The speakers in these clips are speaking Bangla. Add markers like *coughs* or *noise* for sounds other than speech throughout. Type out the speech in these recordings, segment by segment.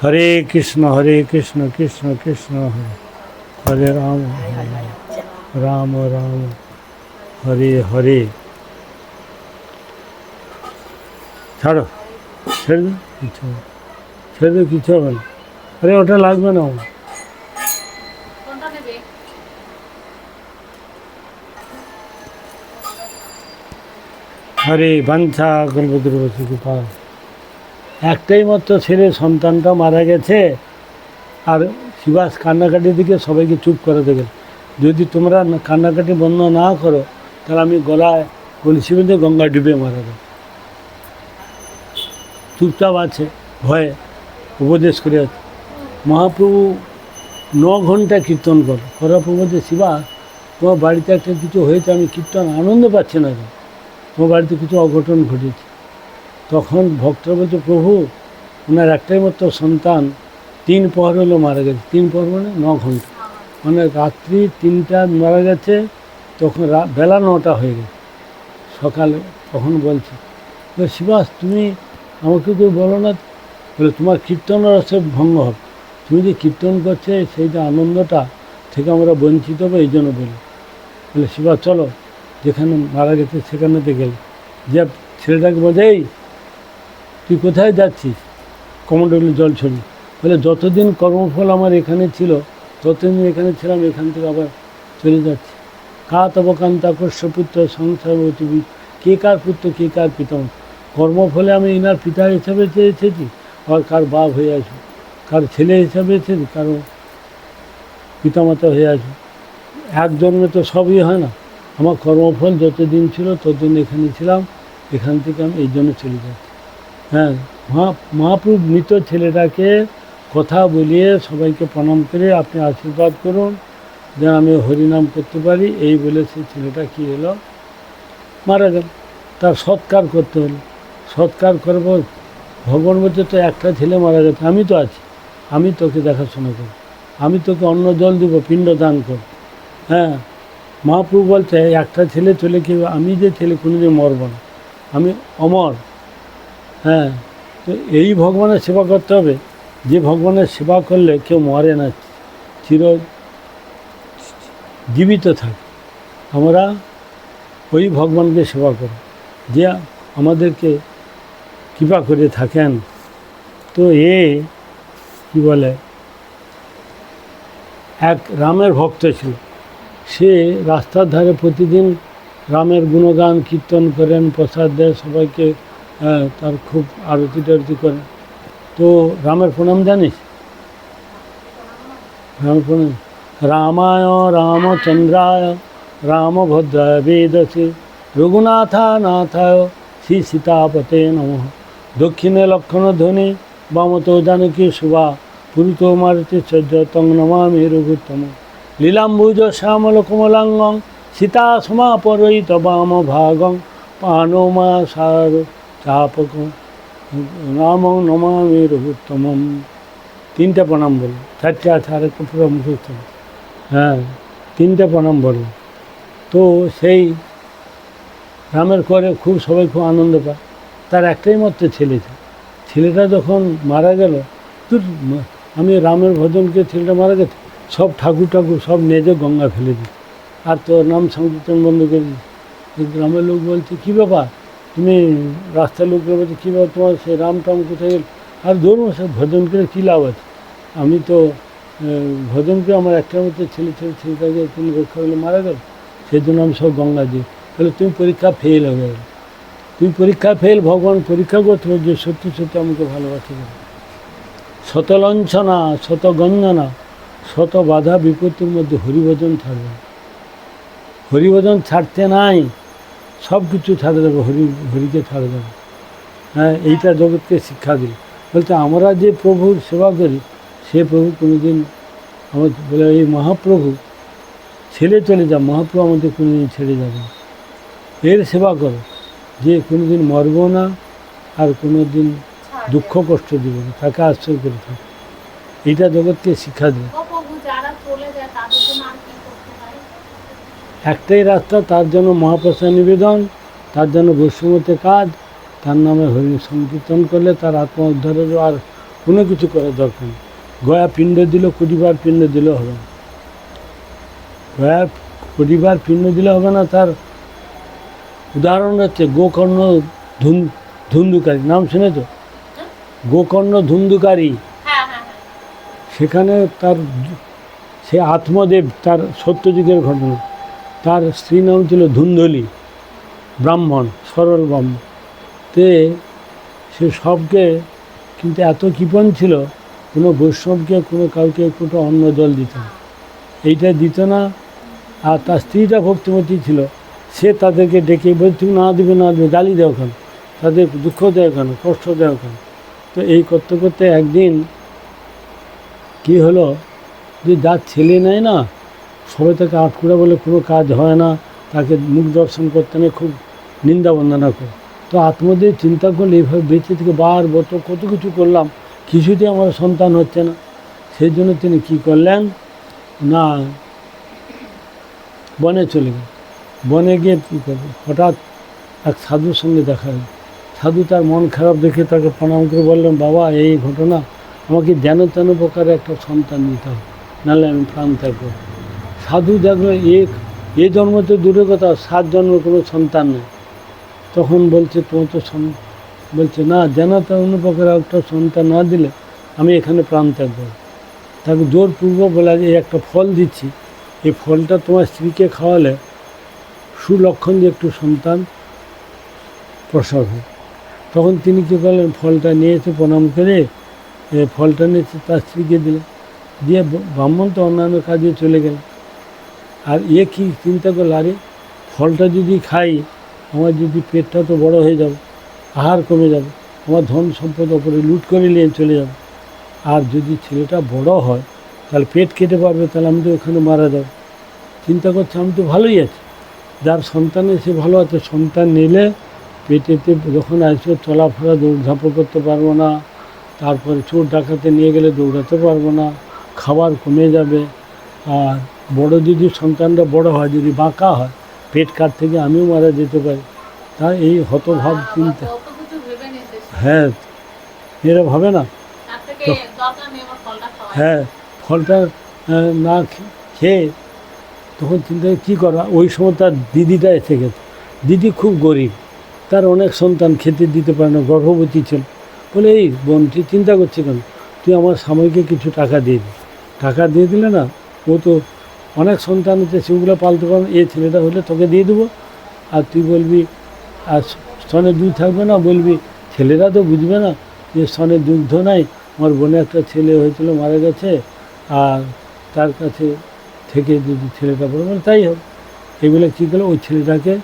হরে কৃষ্ণ হরে কৃষ্ণ কৃষ্ণ কৃষ্ণ, হরে হরে রাম রাম রাম, হরে হরে ছাড়ো, ছেড়ে দে কিছু। ছেড়ে দে কিছু হবে না আরে, ওটা লাগবে না আমার। হরে বাঞ্ছা কল্পদ্রবসী কৃপা একটাই মাত্র ছেলে, সন্তানটা মারা গেছে। আর শিবাস কান্নাকাটি দিকে সবাইকে চুপ করে দেবেন যদি তোমরা কান্নাকাটি বন্ধ না করো, তাহলে আমি গলায় কলসি বেঁধে গঙ্গা ডুবে মারা দেবো চুপচাপ আছে, ভয়ে উপদেশ করে আছে। মহাপ্রভু ন ঘণ্টা কীর্তন কর। করার পর শিবা, তোমার বাড়িতে একটা কিছু হয়েছে, আমি কীর্তন, আনন্দ পাচ্ছি না। তোমার বাড়িতে কিছু অঘটন ঘটেছে। তখন ভক্তরা বলছে প্রভু ওনার একটাই মাত্র সন্তান তিন পর হলো মারা গেছে। তিন পর মানে ন ঘণ্টা। মানে রাত্রি তিনটা মারা গেছে তখন বেলা নটা হয়ে গেছে। সকালে তখন বলছে বলে, শিবাস তুমি আমাকে কেউ বলো না বলে তোমার কীর্তন রসে ভঙ্গ হবে। তুমি যে কীর্তন করছে সেই যে আনন্দটা থেকে আমরা বঞ্চিত হব এই জন্য বলি। বলে শিবা চলো যেখানে মারা গেছে সেখানেতে গেলে। যে ছেলেটাকে এই তুই কোথায় যাচ্ছিস? কমন্ডলে জল ছড়ি বলে, যতদিন কর্মফল আমার এখানে ছিল, ততদিন এখানে ছিলাম, এখান থেকে আবার চলে যাচ্ছি। কা তব পুত্র সংসার অতিবি, কে কার পুত্র, কে কার পিতাম কর্মফলে আমি ইনার পিতা হিসাবে চেয়েছি, আর কার বাপ হয়ে আছি, কার ছেলে হিসাবে এসেছি কারও পিতামাতা হয়ে আছি। এক জন্মে তো সবই হয় না। আমার কর্মফল যতদিন ছিল, ততদিন এখানে ছিলাম, এখান থেকে আমি এই জন্য চলে যাচ্ছি। হ্যাঁ মহা, মহাপ্রভু মৃত ছেলেটাকে কথা বলিয়ে সবাইকে প্রণাম করে আপনি আশীর্বাদ করুন, যেন আমি হরিনাম করতে পারি। এই বলে সেই ছেলেটা কী হলো? মারা গেল। তার সৎকার করতে হলো। সৎকার করব ভগবান বলছে তো একটা ছেলে মারা গেছে, আমি তো আছি। আমি তোকে দেখাশোনা করব। আমি তোকে অন্ন জল দেবো, পিণ্ড দান করব। হ্যাঁ মহাপ্রভু বলছে, একটা ছেলে চলে কি আমি যে ছেলে কোনোদিন মরব না। আমি অমর। হ্যাঁ তো এই ভগবানের সেবা করতে হবে। যে ভগবানের সেবা করলে কেউ মরে না, চির জীবিত থাকে। আমরা ওই ভগবানকে সেবা করি। যে আমাদেরকে কৃপা করে থাকেন। তো এ কি বলে, এক রামের ভক্ত ছিল। সে রাস্তার ধারে প্রতিদিন রামের গুণগান, কীর্তন করেন, প্রসাদ দেয় সবাইকে তার খুব আরতি টারতি করে। তো রামের প্রণাম জানিস? রাম প্রণাম। রামায় রামচন্দ্রায় রামভদ্রায় বেদসে রঘুনাথানাথায় শ্রী সীতাপতে নম। দক্ষিণে লক্ষণ ধ্বনি, বামতো জানকী শুভা, পুরুত মারুতি সজ্জ তং নমামি রঘুত্তম। লীলাম্বুজ শ্যামল কমলাঙ্গং, সীতা সমাপরয়িত বাম ভাগং পানমা সার চাপক রাম নমামি রঘুত্তমম। তিনটে প্রণাম বলো চারটে আছে আরেকটা পুরো হ্যাঁ তিনটে প্রণাম বলো তো সেই রামের করে খুব সবাই খুব আনন্দ পায়। তার একটাই মাত্র ছেলে ছেলেটা যখন মারা গেল তো আমি রামের ভজনকে ছেলেটা মারা গেছে, সব ঠাকুর ঠাকুর, সব নেজে গঙ্গা ফেলে দিই আর তোর নাম সংকীর্তন বন্ধ করে দিই গ্রামের লোক বলছে, কী ব্যাপার? তুমি রাস্তার লোকরা বলছে, কী ব্যাপার তোমার সে রাম টাম কোথায় গেল? আর ধরুন, সে ভজন করে কী লাভ আছে? আমি তো ভজন করে আমার একটা মধ্যে ছেলে ছেলে ছেলেটাকে তুমি রক্ষা করলে মারা গেল। সেই জন্য আমি সব গঙ্গা দিই। তাহলে তুমি পরীক্ষা ফেল হয়ে গেল তুমি পরীক্ষা ফেল ভগবান পরীক্ষা করতে যে সত্যি সত্যি আমাকে ভালোবাসে কিনা। শত লঞ্ছনা, শত বাধা বিপত্তির মধ্যে হরিভজন না। হরিভজন ছাড়তে নাই। সব কিছু ছাড়ে দেবে হরি হরিকে ছাড়ে দেবে। হ্যাঁ এইটা জগৎকে শিক্ষা দিল। বলতে আমরা যে প্রভুর সেবা করি সে প্রভু কোনোদিন আমার বলে এই মহাপ্রভু ছেড়ে চলে যা মহাপ্রভু আমাদের কোনোদিন ছেড়ে যাবে। এর সেবা করো যে কোনোদিন মরব না আর কোনোদিন দুঃখ কষ্ট দেবে না তাকে আশ্রয় করে থাকে। এইটা জগৎকে শিক্ষা দেবে ও প্রভু যারা চলে যায় তাদের জন্য আর কি করতে হয় একটাই রাস্তা তার জন্য মহাপ্রসাদ নিবেদন তার জন্য বৈষ্ণবতে কাজ তার নামে হরি সংকীর্তন করলে তার আত্মা উদ্ধারের আর কোনো কিছু করার দরকার নেই। গয়া পিণ্ড দিল কোটিবার পিণ্ড দিলে হবে না। গয়া কোটিবার পিণ্ড দিলে হবে না তার উদাহরণ হচ্ছে গোকর্ণ ধুন ধুন্দুকারী নাম শুনেছ? গোকর্ণ ধুন্দুকারী। হ্যাঁ হ্যাঁ হ্যাঁ। সেখানে তার সে আত্মদেব তার সত্যযুগের ঘটনা। তার স্ত্রী নাম ছিল ধুন্ধলি, ব্রাহ্মণ সরল ব্রাহ্মণ তে সে সবকে কিন্তু এত কৃপণ ছিল, কোনো বৈষ্ণবকে, কোনো কাউকে একটু অন্ন জল দিত না। এইটা দিত না, আর তার স্ত্রীটা ভক্তিমতী ছিল। সে তাদেরকে ডেকে বলছে না দেবে না দেবে, গালি দেও কেন? তাদের দুঃখ দেয় কেন? কষ্ট দেয় কেন? তো এই করতে করতে একদিন কি হলো যে যার ছেলে নেয় না সবাই তাকে আটকুড়া বলে কোনো কাজ হয় না, তাকে মুখ দর্শন করতে নেই খুব নিন্দা বন্দনা করে। তো আত্মদেব চিন্তা করলে এইভাবে বেঁচে থেকে বার বত কত কিছু করলাম, কিছুতেই আমার সন্তান হচ্ছে না। সেই জন্য তিনি কি করলেন? না, বনে চলে গেল বনে গিয়ে কী করবে হঠাৎ এক সাধুর সঙ্গে দেখা হলো। সাধু তার মন খারাপ দেখে তাকে প্রণাম করে বললেন, বাবা, এই ঘটনা আমাকে যেন তেন প্রকারে একটা সন্তান দিতে হবে, নাহলে আমি প্রাণ ত্যাগ করব। সাধু দেখল এক, এ জন্ম তো দূরের কথা, সাত জন্মের কোনো সন্তান নেই। তখন বলছে, তোমার তো বলছে, না, যেন তেন প্রকারে একটা সন্তান না দিলে আমি এখানে প্রাণ ত্যাগ করব। তাকে জোরপূর্বক বলা যে একটা ফল দিচ্ছি। এই ফলটা তোমার স্ত্রীকে খাওয়ালে সুলক্ষণ যে একটু সন্তান প্রসব হয়। তখন তিনি কী করলেন, ফলটা নিয়ে এসে প্রণাম করে ফলটা নিয়েছে তার স্ত্রীকে দিলেন। দিয়ে ব্রাহ্মণ তো অন্যান্য কাজে চলে গেল আর এ কি চিন্তা করল? আরে, ফলটা যদি খাই, আমার যদি পেটটা তো বড় হয়ে যাবে, আহার কমে যাবে, আমার ধন সম্পদ ওপরে লুট করে নিয়ে চলে যাবে। আর যদি ছেলেটা বড় হয়, তাহলে পেট কেটে পারবে, তাহলে আমি তো ওখানে মারা যাব। চিন্তা করছে, আমি তো ভালোই আছি। যার সন্তান সে ভালো আছে, সন্তান নিলে পেটেতে যখন আসবে, চলাফেরা, দৌড়ঝাঁপও করতে পারব না, তারপরে চোর ডাকাতে নিয়ে গেলে দৌড়াতে পারব না, খাবার কমে যাবে, আর বড় যদি সন্তানটা বড় হয় যদি বাঁকা হয় পেট কাট থেকে আমিও মারা যেতে পারি। তা এই হতভাব চিন্তা। হ্যাঁ এরা ভাবে না। হ্যাঁ ফলটা না খেয়ে তখন চিন্তা করে কী করা? ওই সময় তার দিদিটা এসে গেছে। দিদি খুব গরিব। তার অনেক সন্তান খেতে দিতে পারে না গর্ভবতী ছিল। বলে এই বোন তুই চিন্তা করছি কেন? তুই আমার স্বামীকে কিছু টাকা দিয়ে দিস টাকা দিয়ে দিলে না ও তো অনেক সন্তান হচ্ছে সেগুলো পালতে পারবে এই ছেলেটা হলে তোকে দিয়ে দেবো। আর তুই বলবি, আর স্তনে দুধ থাকবে না? বলবি, ছেলেরা তো বুঝবে না যে স্তনে দুগ্ধ নাই। আমার বোনে একটা ছেলে হয়েছিল, মারা গেছে, আর তার কাছে থেকে যদি ছেলেটা বড় বলে তাই হবে এগুলো কী করল? ওই ছেলেটাকে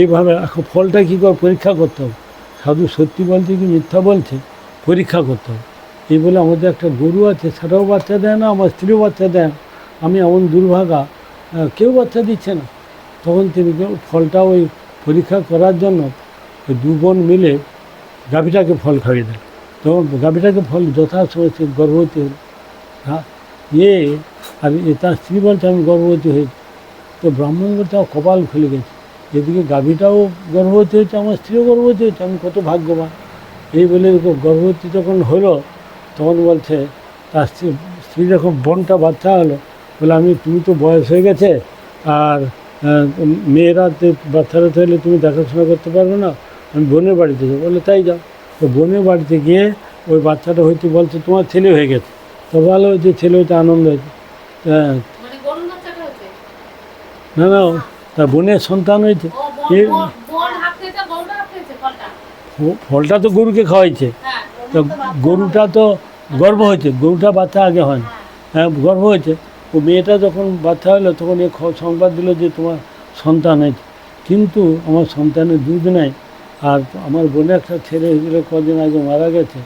এইভাবে এখন ফলটা কী করে, পরীক্ষা করতে হবে। সাধু সত্যি বলছে কি মিথ্যা বলছে? পরীক্ষা করতে হবে। এই বলে আমাদের একটা গরু আছে সেটাও বাচ্চা দেয় না, আমার স্ত্রীও বাচ্চা দেয় আমি এমন দুর্ভাগা কেউ বাচ্চা দিচ্ছে না। তখন তিনি ফলটা ওই পরীক্ষা করার জন্য ওই দু বোন মিলে গাভীটাকে ফল খাইয়ে দেয়। তখন গাভীটাকে ফল যথাসময় সে গর্ভবতী হল। ইয়ে আর এ তার স্ত্রী বলছে, আমি গর্ভবতী হয়েছি। তো ব্রাহ্মণ বলছে আমার কপাল খুলে গেছে। এদিকে গাভীটাও গর্ভবতী হয়েছে, আমার স্ত্রীও গর্ভবতী হয়েছে, আমি কত ভাগ্যবান। এই বলে গর্ভবতী যখন হলো তখন বলছে তার স্ত্রী স্ত্রী যখন বোনটা বাচ্চা হলো বলে আমি তুমি তো বয়স হয়ে গেছে আর মেয়েরা তো বাচ্চারা হলে তুমি দেখাশোনা করতে পারবে না আমি বোনের বাড়িতে যাব। বলে তাই যাও। তো বোনের বাড়িতে গিয়ে ওই বাচ্চাটা হয়তো বলছে তোমার ছেলে হয়ে গেছে। তো ভালো হয়েছে ছেলে হয়েছে আনন্দ হয়েছে। হ্যাঁ না না তার বোনের সন্তান হয়েছে। ফলটা তো গরুকে খাওয়াইছে। হ্যাঁ। তো গরুটা তো গর্ভ হয়েছে, গরুটা বাচ্চা আগে হয় হ্যাঁ গর্ভ হয়েছে। ও মেয়েটা যখন বাচ্চা হলো, তখন এ সংবাদ দিল যে তোমার সন্তান হয়েছে কিন্তু আমার সন্তানের দুধ নেই। আর আমার বোনে একটা ছেলে হয়েছিল, কদিন আগে মারা গেছে।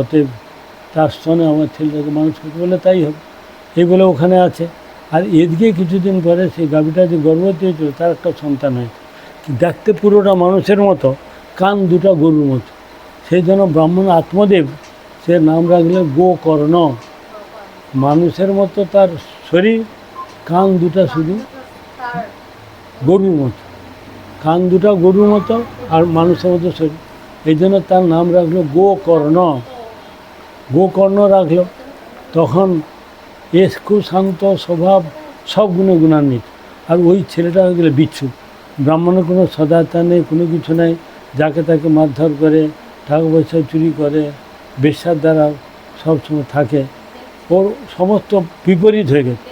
অতএব তার স্তনে আমার ছেলেটাকে মানুষ করতে বলে তাই হবে এই বলে ওখানে আছে। আর এদিকে কিছুদিন পরে সেই গাভীটা যে গর্ভবতী হয়েছিল, তার একটা সন্তান হয়েছে। দেখতে পুরোটা মানুষের মতো, কান দুটা গরুর মতো। সেই জন্য ব্রাহ্মণ আত্মদেব, সে নাম রাখলেন গোকর্ণ। মানুষের মতো তার শরীর, কান দুটা শুধু গরুর মতো। কান দুটা গরুর মতো আর মানুষের মতো শরীর। এই জন্য তার নাম রাখল গোকর্ণ। গোকর্ণ রাখল, তখন এস খুব শান্ত স্বভাব সব গুণে গুণান্বিত। আর ওই ছেলেটা হয়ে গেলে বিচ্ছু। ব্রাহ্মণের কোনো সদায়তা নেই, কোনো কিছু নেই, যাকে তাকে মারধর করে টাকা পয়সা চুরি করে বেশ্যার দ্বারা সবসময় থাকে। ওর সমস্ত বিপরীত হয়ে গেছে।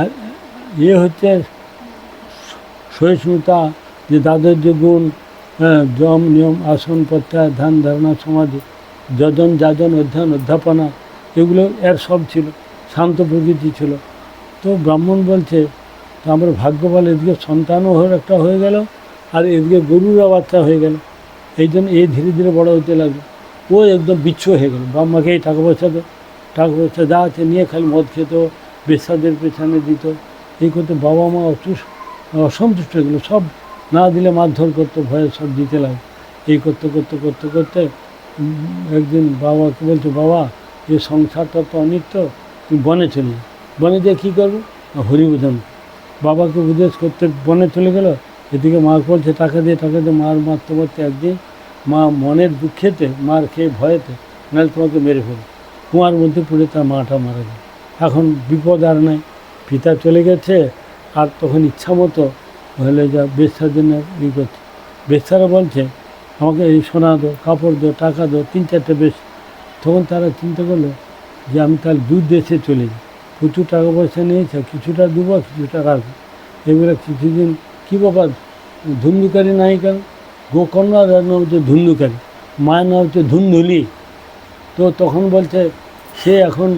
আর ইয়ে হচ্ছে সহিষ্ণুতা যে দাদের যে গুণ হ্যাঁ, যম নিয়ম আসন প্রত্যাহার ধ্যান ধারণা সমাধি যজন যাজন অধ্যয়ন অধ্যাপনা এগুলো এর সব ছিল শান্ত প্রকৃতি ছিল। তো ব্রাহ্মণ বলছে তো আমার ভাগ্যবাল এদিকে সন্তানও হয়ে একটা হয়ে গেল আর এদিকে গরুরও বাচ্চা হয়ে গেল। এই জন্য এ ধীরে ধীরে বড় হতে লাগল। ও একদম বিচ্ছু হয়ে গেল। বাম্মাকে এই টাকা পয়সা টাকা পয়সা যা আছে নিয়ে খালি মদ খেত, বেশ্যাদের পেছনে দিত। এই করতে বাবা মা অতুষ অসন্তুষ্ট হয়ে গেলো। সব না দিলে মারধর করতো, ভয়ে সব দিতে লাগে এই করতে করতে করতে করতে একদিন বাবাকে বলছে, বাবা, এই সংসারটা তো অনিত্য। তুমি বনে চলে বনে যেয়ে কী করব? হরিবোধন। বাবাকে উপদেশ করতে বনে চলে গেল। এদিকে মা বলছে, টাকা দিয়ে টাকা দিয়ে মার মারতে মারতে একদিন মা মনের দুঃখেতে, মার খেয়ে ভয়েতে নাহলে তোমাকে মেরে ফেলবে। কুয়ার মধ্যে পড়ে তার মাটা মারা গেল এখন বিপদ আর নাই। পিতা চলে গেছে, আর তখন ইচ্ছা মতো হলে যা বেশ্যার জন্য ই করছে। বেশ্যারা বলছে, আমাকে এই সোনা দো, কাপড় দো, টাকা দো, তিন চারটে বেশ। তখন তারা চিন্তা করল যে, আমি তাহলে দূর দেশে চলে যাই। প্রচুর টাকা পয়সা নিয়েছে, কিছুটা দেবো, কিছুটা রাখব। এগুলো কিছুদিন কী ব্যাপার ধুন্দুকারি নায়িকা কেন? গোকর্ণ নাম হচ্ছে ধুন্দুকারি মায়ের নাম হচ্ছে ধুন্দুলি তো তখন বলছে, সে এখন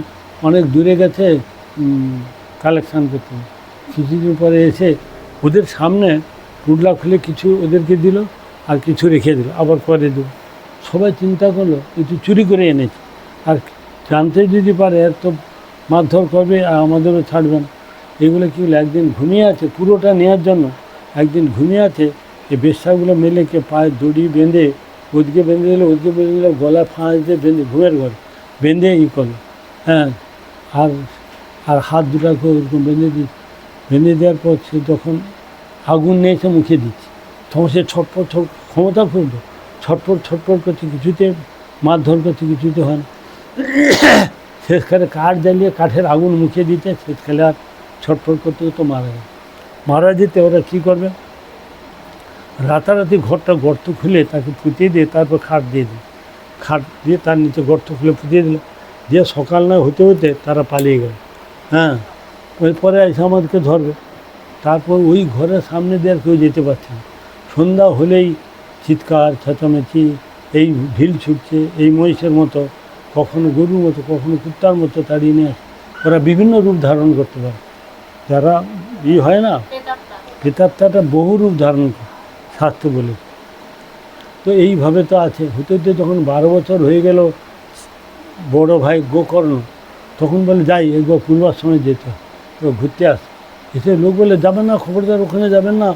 অনেক দূরে গেছে কালেকশান করতে। কিছুদিন পরে এসে ওদের সামনে পুডলা খুলে কিছু ওদেরকে দিল আর কিছু রেখে দিল, আবার পরে দিল। সবাই চিন্তা করল একটু চুরি করে এনেছে। আর জানতে যদি পারে, এর তো মারধর করবে আর আমাদেরও ছাড়বে না। এগুলো কি একদিন ঘুমিয়ে আছে পুরোটা নেওয়ার জন্য? একদিন ঘুমিয়ে আছে এই বেশ্যাগুলো মেলে কে পায়ে দড়ি বেঁধে, ওদিকে বেঁধে দিলে, ওদিকে বেঁধে দিলে, গলা ফাঁস দিয়ে বেঁধে, ঘুমের ঘরে, বেঁধে ই করল হ্যাঁ আর আর হাত দুটাকে ওরকম বেঁধে দিই বেঁধে দেওয়ার পর সে যখন আগুন নিয়ে এসে মুখে দিচ্ছে। তখন সে ছটপট ছট ক্ষমতা ফুলল ছটপট ছটপট করছে কিছুতে, মারধর করছে কিছুতে হয় না। *coughs* শেষকালে কাঠ জ্বালিয়ে কাঠের আগুন মুখে দিতে শেষকালে আর ছটফট করতে করতে মারা যায় মারা যেতে ওরা কী করবে রাতারাতি ঘরটা গর্ত খুলে তাকে পুঁতিয়ে দিয়ে তারপর খাট দিয়ে দিল। খাট দিয়ে তার নিচে গর্ত খুলে পুঁতিয়ে দিল। দিয়ে সকাল না হতে হতে তারা পালিয়ে গেল। হ্যাঁ পরে এসে আমাদেরকে ধরবে। তারপর ওই ঘরের সামনে দিয়ে আর কেউ যেতে পারছে না। সন্ধ্যা হলেই চিৎকার, চেঁচামেচি, এই ঢিল ছুটছে, এই মহিষের মতো, কখনো গরুর মতো, কখনো কুত্তার মতো তাড়িয়ে নিয়ে। ওরা বিভিন্ন রূপ ধারণ করতে পারে। যারা ই হয় না। প্রেতাত্মাটা বহু রূপ ধারণ শাস্ত্র বলে। তো এইভাবে তো আছে। হতে হতে যখন বারো বছর হয়ে গেল, বড় ভাই গোকর্ণ, তখন বলে, যাই পূর্বার সময় যেতে তো ঘুরতে আস। এসে লোক বলে, যাবেন না, খবরদার, ওখানে যাবেন না।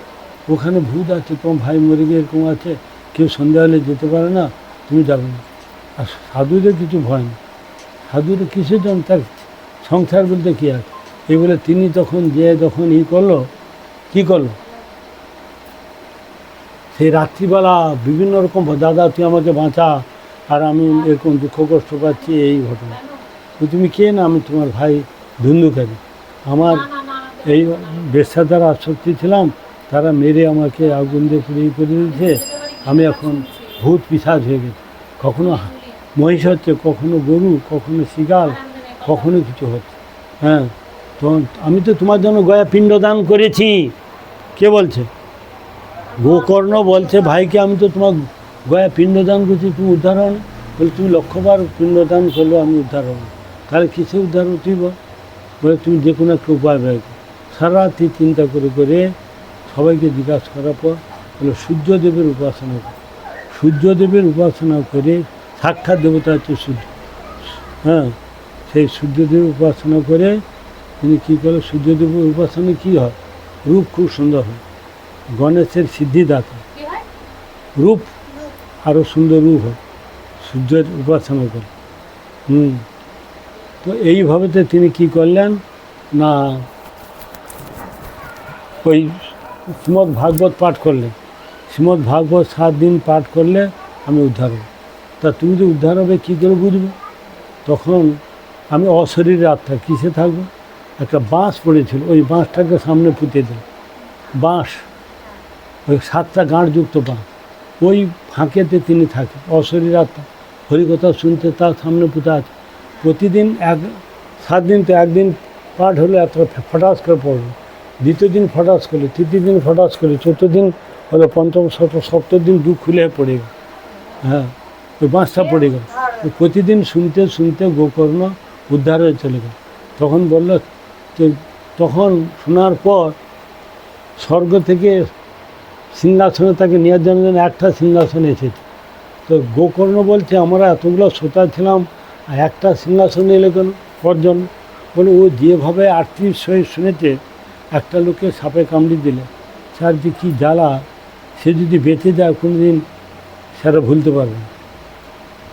ওখানে ভূত আছে, তোমার ভাই মরে গিয়ে এরকম আছে, কেউ সন্ধ্যা হলে যেতে পারে না, তুমি যাবে না। আর সাধুদের কিছু ভয় নেই। সাধুদের কিসের জন্য? তার সংসার বলতে কী আছে? এই বলে, তিনি তখন যে যখন ই করল কী করল? সেই রাত্রিবেলা বিভিন্ন রকম দাদা তুই আমাকে বাঁচা আর আমি এরকম দুঃখ কষ্ট পাচ্ছি এই ঘটনা। তো তুমি কে না? আমি তোমার ভাই ধুন্দুকারী। আমার এই বেশ্যা দ্বারা আসক্তি ছিলাম তারা মেরে আমাকে আগুন দিয়ে পুড়িয়ে করে দিয়েছে। আমি এখন ভূত পিসাজ হয়ে গেছি। কখনো মহিষ হচ্ছে কখনো গরু কখনো শিগাল কখনো কিছু হচ্ছে। হ্যাঁ আমি তো তোমার জন্য গয়া পিণ্ডদান করেছি। কে বলছে? গোকর্ণ বলছে, ভাইকে আমি তো তোমার গয়া পিণ্ডদান করেছি তুমি উদ্ধার হও না। বলে, তুমি লক্ষ্যবার পিণ্ডদান করলে আমি উদ্ধার হব। তাহলে কিসে উদ্ধার হতেই বলে। তুমি যে কোনো একটা উপায় বের সারা চিন্তা করে করে সবাইকে জিজ্ঞাসা করার পর বলে, সূর্যদেবের উপাসনা করো। সূর্যদেবের উপাসনা করে সাক্ষাৎ দেবতা হচ্ছে সূর্য। হ্যাঁ সেই সূর্যদেবের উপাসনা করে তিনি কী করে সূর্যদেবের উপাসনা কী হয়? রূপ খুব সুন্দর হয়। গণেশের সিদ্ধিদাতা। রূপ আরও সুন্দর রূপ হয়। সূর্যের উপাসনা করে। হুম। তো এইভাবেতে তিনি কি করলেন? না ওই শ্রীমদ্ ভাগবত পাঠ করলেন। শ্রীমদ্ ভাগবত সাত দিন পাঠ করলে আমি উদ্ধার হব। তা তুমি যে উদ্ধার হবে কী করে বুঝবে? তখন আমি অশরীরে আত্মা কিসে থাকব? একটা বাঁশ পড়েছিল ওই বাঁশটাকে সামনে পুঁতে দিল বাঁশ, ওই সাতটা গাঁটযুক্ত বাঁশ, ওই ফাঁকেতে তিনি থাকেন, অশরীর আত্মা। হরিকথা শুনতে তার সামনে পুঁতে আছে। প্রতিদিন এক, সাত দিন তো একদিন পাঠ হলে এত ফটাস করে পড়বে দ্বিতীয় দিন ফটাস করলে, তৃতীয় দিন ফটাস করলে, চতুর্থ দিন হলো, পঞ্চম, ষষ্ঠ, সপ্তম দিন দু খুলে পড়ে গেল। হ্যাঁ ওই বাঁশটা পড়ে গেল। প্রতিদিন শুনতে শুনতে গোকর্ণ উদ্ধার হয়ে চলে গেল। তখন বলল তো তখন শোনার পর স্বর্গ থেকে সিংহাসনে তাকে নেওয়ার জন্য একটা সিংহাসন এসেছে। তো গোকর্ণ বলছে, আমরা এতগুলো শ্রোতা ছিলাম, আর একটা সিংহাসন এলো কেন? কজন বলে, ও যেভাবে আটত্রিশ সহি শুনেছে, একটা লোকে সাপে কামড়ি দিলে। স্যার যে কী জ্বালা, সে যদি বেঁচে যায় কোনো দিন সেটা ভুলতে পারবে।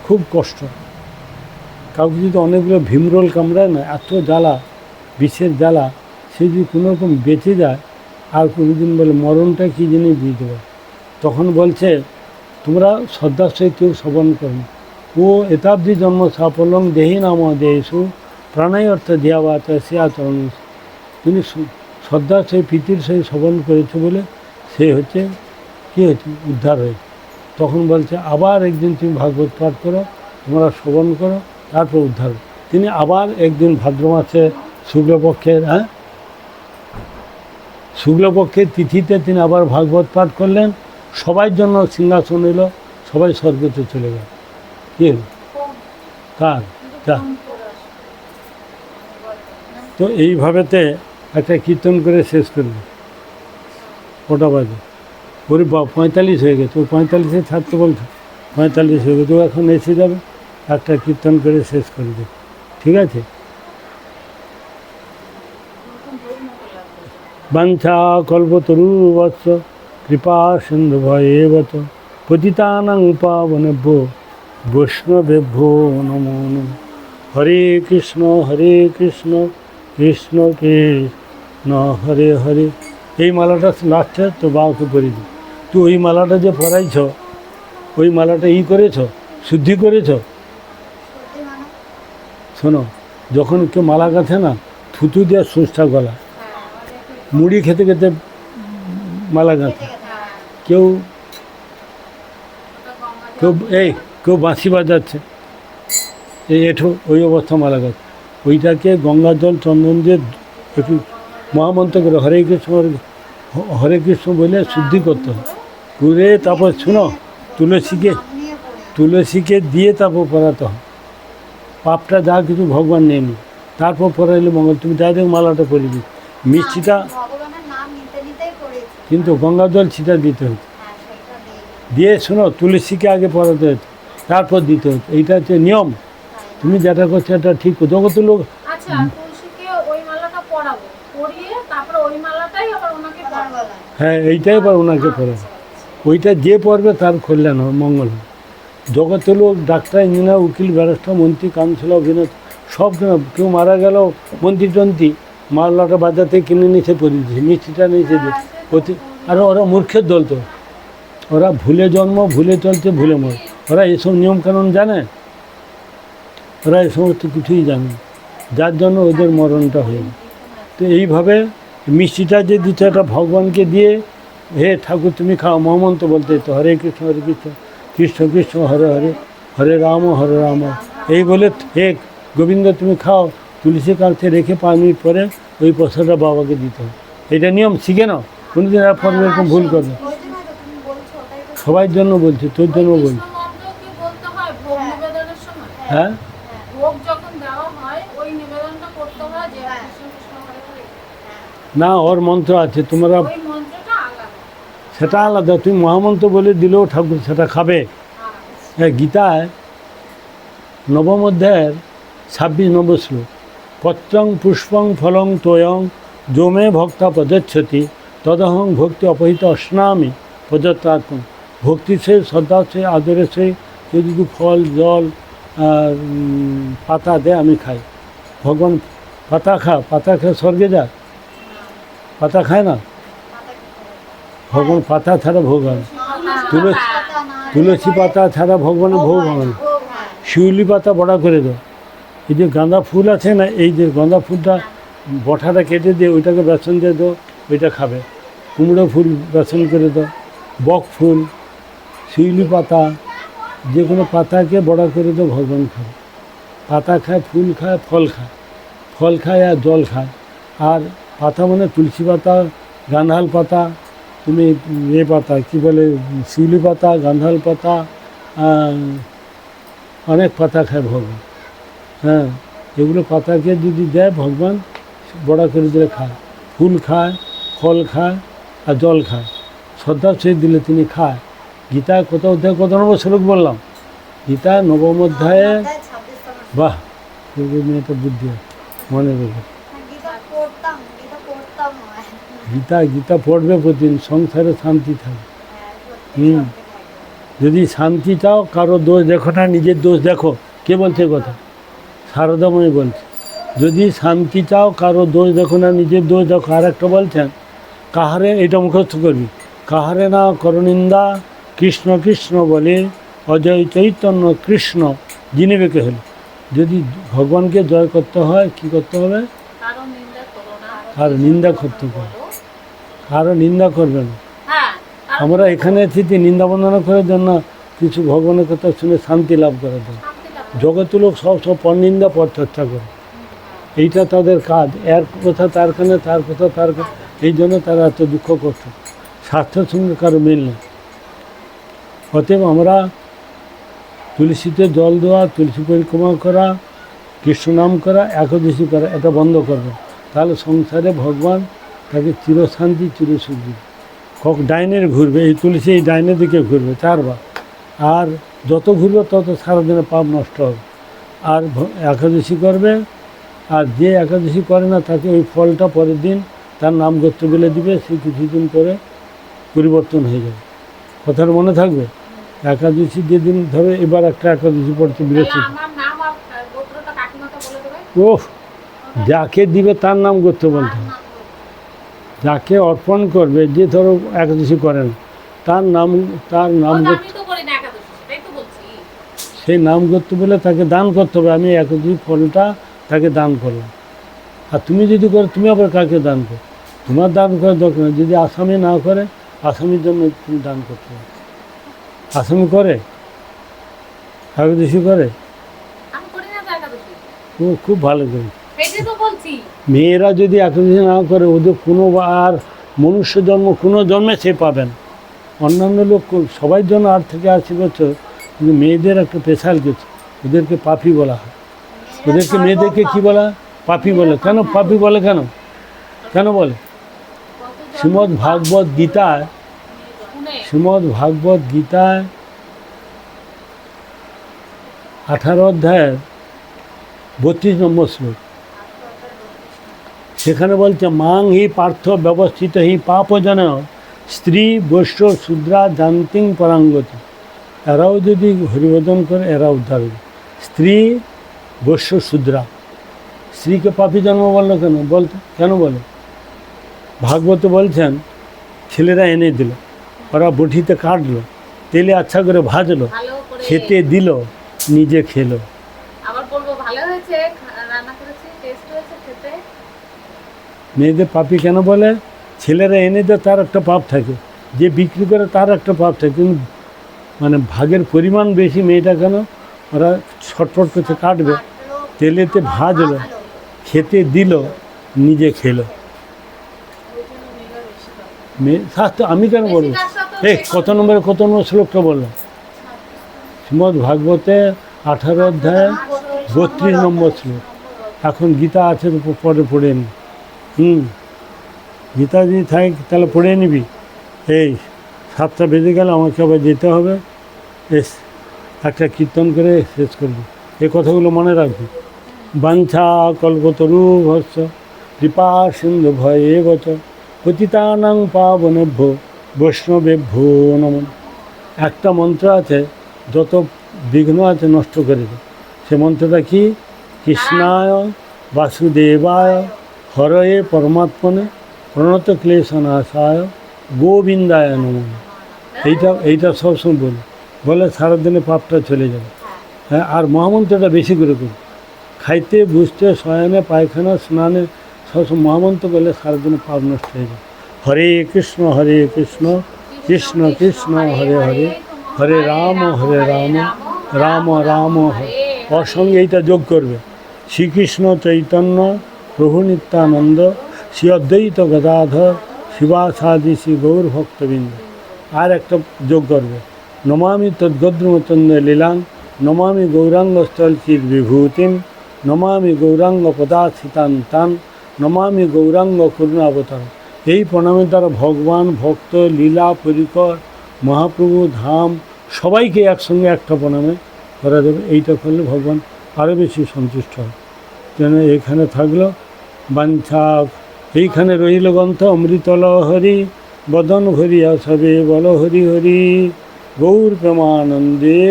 খুব কষ্ট। কাউকে যদি অনেকগুলো ভীমরোল কামড়ায় না, এত জ্বালা বিষের জ্বালা, সে যদি কোনো রকম বেঁচে যায়, আর কোনোদিন বলে মরণটা কী জিনিস দিতে দেবে তখন বলছে, তোমরা শ্রদ্ধার সহিত কেউ শ্রবণ করো ও এতাব্দি জন্ম সাফল্যম দেহি নাম দেহেশু প্রাণায় অর্থ দেওয়া সে আচরণ তিনি সু- শ্রদ্ধার সহিত, প্রীতির সহিত শ্রবণ করেছে বলে সে হচ্ছে, কী হয়েছে উদ্ধার হয়েছে। তখন বলছে, আবার একদিন তুমি ভাগবত পাঠ করো, তোমরা শ্রবণ করো, তারপর উদ্ধার তিনি আবার একদিন ভাদ্র মাসে শুক্লপক্ষের হ্যাঁ? শুক্লপক্ষের তিথিতে তিনি আবার ভাগবত পাঠ করলেন। সবার জন্য সিংহাসন এলো, সবাই স্বর্গতে চলে গেল। কি কার? তা। এইভাবেতে একটা কীর্তন করে শেষ করবে কটা বাজে? ওরে পঁয়তাল্লিশ হয়ে গেছে। ও পঁয়তাল্লিশে ছাড়তে বলছে, পঁয়তাল্লিশ হয়ে গেছে। ও এখন এসে যাবে, একটা কীর্তন করে শেষ করে দেবে। ঠিক আছে? বাঞ্ছা কল্পতরু বৎস কৃপা সিন্ধু ভয়ে বত পতিতানাং পাবনেভ্য, বৈষ্ণবেভ্যো নমো নমঃ। হরে কৃষ্ণ হরে কৃষ্ণ কৃষ্ণ কৃষ্ণ, হরে হরে। এই মালাটা লাস্টে তো বাউকে পরি দিই তুই ওই মালাটা যে পরাইছ, ওই মালাটা ই করেছ, শুদ্ধি করেছ? শোনো, যখন কেউ মালা গাঁথে না, থুতু দিয়ে সুষ্ঠা গলা মুড়ি খেতে খেতে মালা গাঁথে। কেউ কেউ এই, কেউ বাঁশি বাজাচ্ছে। এই এঠো, ওই অবস্থা মালা গাছ ওইটাকে গঙ্গা জল চন্দন দিয়ে একটু মহামন্ত্র করে হরে কৃষ্ণ, হরে- কৃষ্ণ বলে শুদ্ধি করতে হয়। করে তারপর শুনো, তুলসীকে তুলসীকে দিয়ে তারপর পড়াতে হয়। পাপটা যা কিছু ভগবান নেয়নি, তারপর পড়াইলে মঙ্গল। তুমি ডাইরেক্ট মালাটা পরে দিই মিষ্টিটা কিন্তু গঙ্গা জল ছিটা দিতে হতো। হ্যাঁ দিয়ে শোনো তুলসীকে আগে পড়াতে হতো তারপর দিতে হতো। এইটা হচ্ছে নিয়ম। তুমি যেটা করছ এটা ঠিক জগত লোক আচ্ছা হ্যাঁ এইটাই এবার ওনাকে পড়াবে ওইটা যে পড়বে তার কল্যাণ হবে মঙ্গল হবে। জগতে লোক ডাক্তার ইঞ্জিনিয়ার উকিল ব্যারিস্টার মন্ত্রী কাউন্সিলর অভিনেতা সব কেউ মারা গেল মন্ত্রী টন্ত্রী মাল্লাটা বাজার থেকে কিনে এসে পরিয়ে দিয়েছে, মিষ্টিটা এসে প্রতি আর ওরা মূর্খের দল তো। ওরা ভুলে জন্ম, ভুলে চলছে, ভুলে মর। ওরা এসব নিয়মকানুন জানে? ওরা এই সমস্ত কিছুই জানে। যার জন্য ওদের মরণটা হয়ে তো এইভাবে মিষ্টিটা যে দিচ্ছে এটা ভগবানকে দিয়ে, হে ঠাকুর, তুমি খাও, মহামন্ত্র বলতে তো হরে কৃষ্ণ হরে কৃষ্ণ কৃষ্ণ কৃষ্ণ, হরে হরে হরে রাম হরে রাম। এই বলে, হে গোবিন্দ, তুমি খাও তুলসী কালতে রেখে পাঁচ মিনিট পরে ওই প্রসাদটা বাবাকে দিতে হবে। এটা নিয়ম শিখে নাও। কোনোদিন আর এরকম ভুল করবে সবার জন্য বলছি, তোর জন্য বলছি। হয়? না, ওর মন্ত্র আছে, তোমরা সেটা আলাদা। তুমি মহামন্ত্র বলে দিলেও ঠাকুর সেটা খাবে। হ্যাঁ গীতায় নবম অধ্যায়ের ছাব্বিশ নম্বর শ্লোক। পত্রং পুষ্পং ফলং তোয়ং যোমে ভক্তা প্রযচ্ছতি তদহং ভক্তি অপহিত অস্নামি প্রদত্তাত্ম ভক্তি সে, শ্রদ্ধা সে, আদরে সে যদি ফল, জল পাতা দেয় আমি খাই। ভগবান পাতা খা, পাতা খেয়ে স্বর্গে যা। পাতা খায় না? ভগবান পাতা ছাড়া ভোগ হয় তুলসী তুলসী পাতা ছাড়া ভগবানের ভোগ হয় শিউলি পাতা বড়া করে দাও। এই যে গাঁদা ফুল আছে না, এই যে গাঁদা ফুলটা বঠাটা কেটে দিয়ে ওইটাকে বেসন দিয়ে দাও, ওইটা খাবে। কুমড়ো ফুল বেসন করে দাও, বক ফুল, শিউলি পাতা, যে কোনো পাতাকে বড়া করে দাও, ভগবান খাবে। পাতা খায়, ফুল খায়, ফল খায়। ফল খায় আর জল খায়। আর পাতা মানে তুলসী পাতা গান্ধাল পাতা, তুমি এ পাতা, কী বলে, শিউলি পাতা গান্ধাল পাতা অনেক পাতা খায় ভগবান। হ্যাঁ এগুলো পাতাকে যদি দেয় ভগবান বড়া করে দিলে খায়। ফুল খায় ফল খায় আর জল খায়। শ্রদ্ধা সে দিলে তিনি খায়। গীতা কত অধ্যায় কত নম্বর শ্লোক বললাম? গীতা নবম অধ্যায়ে বাহ মেয়েটা বুদ্ধি মনে রেখে। গীতা গীতা পড়তাম। হয় গীতা গীতা পড়বে প্রতিদিন সংসারে শান্তি থাকে। হ্যাঁ, হুম। যদি শান্তি চাও কারও দোষ দেখো না নিজের দোষ দেখো। কে বলছে কথা? শারদাময়ী বলছে যদি শান্তি চাও কারও দোষ দেখো না নিজের দোষ দেখো। আর একটা বলছেন কাহারে এটা মুখস্থ করবি? কাহারে না করনিন্দা কৃষ্ণ কৃষ্ণ বলে অজয় চৈতন্য কৃষ্ণ জিনিবে কে হলো। যদি ভগবানকে জয় করতে হয় কি করতে হবে? কারও নিন্দা করতে হবে। কারও নিন্দা করবে না। হ্যাঁ আমরা এখানে থেকে নিন্দা বন্দনা করার জন্য কিছু ভগবানের কথা শুনে শান্তি লাভ করে দেয় শান্তি লাভ জগত লোক সব পরনিন্দা পর চর্চা করে। এইটা তাদের কাজ। এর কথা তার কানে, তার কথা তার এই জন্য তারা এত দুঃখ করত। স্বাস্থ্যের সঙ্গে কারও মিল নেই। অতএব আমরা তুলসীতে জল দেওয়া, তুলসী পরিক্রমা করা, কৃষ্ণ নাম করা, একাদশী করা, এটা বন্ধ করবে। তাহলে সংসারে ভগবান তাকে চিরশান্তি চিরসুখ কক ডাইনের ঘুরবে, এই তুলসী এই ডাইনের দিকে ঘুরবে, চারবার। আর যত ঘুরবে তত সারাদিনে পাপ নষ্ট হবে। আর একাদশী করবে আর যে একাদশী করে না তাকে ওই ফলটা পরের দিন তার নাম গোত্র বলে দিবে সে কিছুদিন পরে পরিবর্তন হয়ে যাবে। কথার মনে থাকবে? একাদশী যেদিন ধরো এবার একটা একাদশী পড়ছে বৃহস্পতি ওহ যাকে দিবে তার নাম গোত্র বলতে হবে। যাকে অর্পণ করবে যে ধরো একাদশী করে না তার নাম তার নাম ও গোত্র আমি তো করি না একাদশী সেটাই তো বলছি সেই নাম করতে বলে তাকে দান করতে হবে। আমি একই ফলটা তাকে দান করলাম। আর তুমি যদি করো তুমি আবার কাকে দান করো? তোমার দান করার দরকার যদি আসামি না করে আসামির জন্য তুমি দান করতে হবে আসামি করে? একাদশী করে? ও খুব ভালো করে মেয়েরা যদি একাদশী না করে ওদের কোনো আর মনুষ্য জন্ম কোনো জন্মে সে পাবেন অন্যান্য লোক সবাই জন্য আট থেকে আশি বছর কিন্তু মেয়েদের একটা স্পেশাল কিছু। ওদেরকে পাপি বলা হয়। ওদেরকে মেয়েদেরকে কি বলা? পাপি বলে। কেন পাপি বলে? কেন? কেন বলে? শ্রীমৎ ভাগবত গীতায় শ্রীমৎ ভাগবত গীতায় আঠারো অধ্যায়ের বত্রিশ নম্বর শ্লোক। সেখানে বলছে মাং হি পার্থ ব্যবস্থিত হি পাপজন স্ত্রী বৈশ্য শূদ্রা জান্তিং পরাঙ্গতি। এরাও যদি হরিবোধন করে এরা উদ্ধার হবে। স্ত্রী বৈশ্য শূদ্রা। স্ত্রীকে পাপি জন্ম বলল কেন? বলতে কেন বলে? ভাগবত বলছেন ছেলেরা এনে দিল ওরা বটিতে কাটলো তেলে আচ্ছা করে ভাজলো খেতে দিল নিজে খেলো। মেয়েদের পাপি কেন বলে? ছেলেরা এনে দেয় তার একটা পাপ থাকে। যে বিক্রি করে তার একটা পাপ থাকে। কিন্তু মানে ভাগের পরিমাণ বেশি মেয়েটা কেন? ওরা ছটফট করতে কাটবে। তেলেতে ভাজলো, খেতে দিল, নিজে খেলো। মেয়ে স্বাস্থ্য আমি কেন বলব? এই কত নম্বরে কত নম্বর শ্লোকটা বললাম শ্রীমদ ভাগবতে আঠারো অধ্যায় বত্রিশ নম্বর শ্লোক। এখন গীতা আছে পরে পড়ে নি। হুম, গীতা যদি থাকে, তাহলে পড়ে নিবি। এই সাতটা বেজে গেলে আমাকে আবার যেতে হবে। এস, একটা কীর্তন করে শেষ করবি। এই কথাগুলো মনে রাখবি। বাঞ্ছা কল্পতরু ভস্য কৃপা সিন্ধু ভয়ে বচ পতিতানাং পাবনেভ্য, বৈষ্ণবেভ্যো নমন একটা মন্ত্র আছে, যত বিঘ্ন আছে নষ্ট করে দেয় সে মন্ত্রটা কি? কৃষ্ণায়, বাসুদেবায়, হরয়ে পরমাত্মনে প্রণত ক্লেশনাশায়, গোবিন্দায় নমন এইটা এইটা সবসময় বলি বলে সারাদিনে পাপটা চলে যাবে। হ্যাঁ আর মহামন্ত্রটা বেশি করে করি খাইতে, বুঝতে, শয়নে, পায়খানা, স্নানে সবসময় মহামন্ত্র করলে সারাদিনে পাপ নষ্ট হয়ে যায়। হরে কৃষ্ণ হরে কৃষ্ণ কৃষ্ণ কৃষ্ণ, হরে হরে হরে রাম হরে রাম রাম রাম, হরে। ওর সঙ্গে এইটা যোগ করবে। শ্রীকৃষ্ণ চৈতন্য, প্রভু নিত্যানন্দ, শ্রী অদ্বৈত গদাধর শিবাসাদি শ্রী গৌর ভক্তবৃন্দ আর একটা যোগ করবে। নমামি তদ্গদ্রমচন্দ্র লীলাং, নমামি গৌরাঙ্গস্থল চির বিভূতিম, নমামি গৌরাঙ্গ পদার্থিতান তান, নমামি গৌরাঙ্গ করুণাবতার। এই প্রণামের দ্বারা ভগবান, ভক্ত, লীলা, পরিকর, মহাপ্রভু, ধাম, সবাইকে একসঙ্গে একটা প্রণামে করা যাবে। এইটা করলে ভগবান আরও বেশি সন্তুষ্ট হয়। যেন এখানে থাকল বাঞ্ছা এইখানে রইল গ্রন্থ অমৃতল হরি বদন ভরিয়া সবে বল হরি হরি গৌর প্রেমানন্দে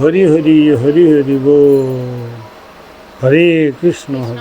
হরি হরি হরি হরি বো হরে কৃষ্ণ হরে